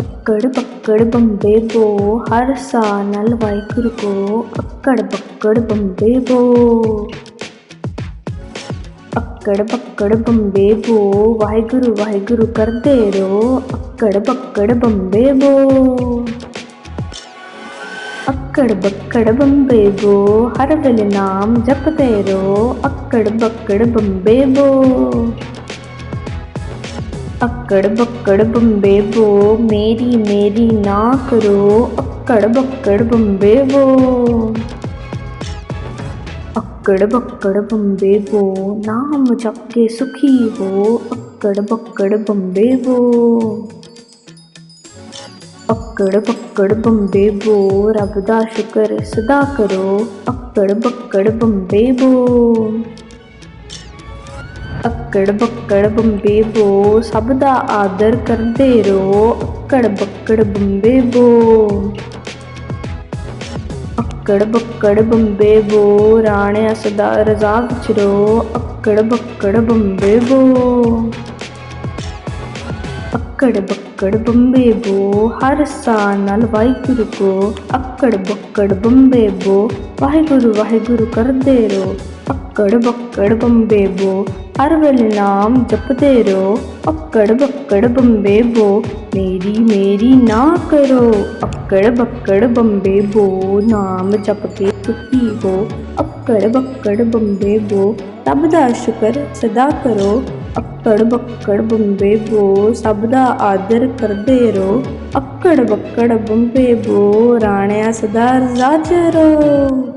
ਅੱਕੜ ਬੱਕੜ ਬੰਬੇ ਬੋ ਹਰ ਸਾ ਨਾਲ ਵਾਹਿਗੁਰੂ ਕੋ ਅੱਕੜ ਬੱਕੜ ਬੰਬੇ ਬੋ, ਵਾਹਿਗੁਰੂ ਵਾਹਿਗੁਰੂ ਕਰਦੇ ਰੋ ਅੱਕੜ ਬੱਕੜ ਬੰਬੇ ਬੋ। ਅੱਕੜ ਬੱਕੜ ਬੰਬੇ ਬੋ, ਹਰ ਵੇਲੇ ਨਾਮ ਜਪਦੇ ਰੋ ਅੱਕੜ ਬੱਕੜ ਬੰਬੇ ਬੋ। ਅੱਕੜ ਬੱਕੜ ਬੰਬੇ ਬੋ, ਮੇਰੀ ਮੇਰੀ ਨਾ ਕਰੋ, ਅੱਕੜ ਬੱਕੜ ਬੰਬੇ ਬੋ। ਅੱਕੜ ਬੱਕੜ ਬੰਬੇ ਬੋ ਨਾਮ ਜਪ ਕੇ ਸੁਖੀ ਹੋ ਅੱਕੜ ਬੱਕੜ ਬੰਬੇ ਬੋ ਅੱਕੜ ਬੱਕੜ ਬੰਬੇ ਬੋ ਰੱਬ ਦਾ ਸ਼ੁਕਰ ਸਦਾ ਕਰੋ ਅੱਕੜ ਬੱਕੜ ਬੰਬੇ ਬੋ ਅੱਕੜ ਬੱਕੜ ਬੰਬੇ ਬੋ ਸਭ ਦਾ ਆਦਰ ਕਰਦੇ ਰਹੋ ਅੱਕੜ ਬੱਕੜ ਬੰਬੇ ਬੋ ਅੱਕੜ ਬੱਕੜ ਬੰਬੇ ਬੋ ਰਾਣਿਆ ਸਦਾ ਰਜ਼ਾ ਵਿੱਚ ਰੋ, ਅੱਕੜ ਬੱਕੜ ਬੰਬੇ ਬੋ ਅੱਕੜ ਬੱਕੜ ਬੰਬੇ ਬੋ ਹਰ ਸਾਲ ਨਾਲ ਵਾਹਿਗੁਰੂ ਕੋ। ਅੱਕੜ ਬੱਕੜ ਬੰਬੇ ਬੋ ਵਾਹਿਗੁਰੂ ਵਾਹਿਗੁਰੂ ਕਰਦੇ ਰੋ। ਅੱਕੜ ਬੱਕੜ ਬੰਬੇ ਬੋ, ਹਰ ਵੇਲੇ ਨਾਮ ਜਪਦੇ ਰਹੋ। ਅੱਕੜ ਬੱਕੜ ਬੰਬੇ ਬੋ, ਮੇਰੀ ਮੇਰੀ ਨਾ ਕਰੋ। ਅੱਕੜ ਬੱਕੜ ਬੰਬੇ ਬੋ, ਨਾਮ ਜਪ ਕੇ ਸੁਖੀ ਹੋ। ਅੱਕੜ ਬੱਕੜ ਬੰਬੇ ਬੋ, ਸਭ ਦਾ ਸ਼ੁਕਰ ਸਦਾ ਕਰੋ। ਅੱਕੜ ਬੱਕੜ ਬੰਬੇ ਬੋ, ਸਭ ਦਾ ਆਦਰ ਕਰਦੇ ਰੋ ਅੱਕੜ ਬੱਕੜ ਬੰਬੇ ਬੋ, ਰਾਣਿਆ ਸਦਾ ਰਜ਼ਾ ਚ ਰਹੋ।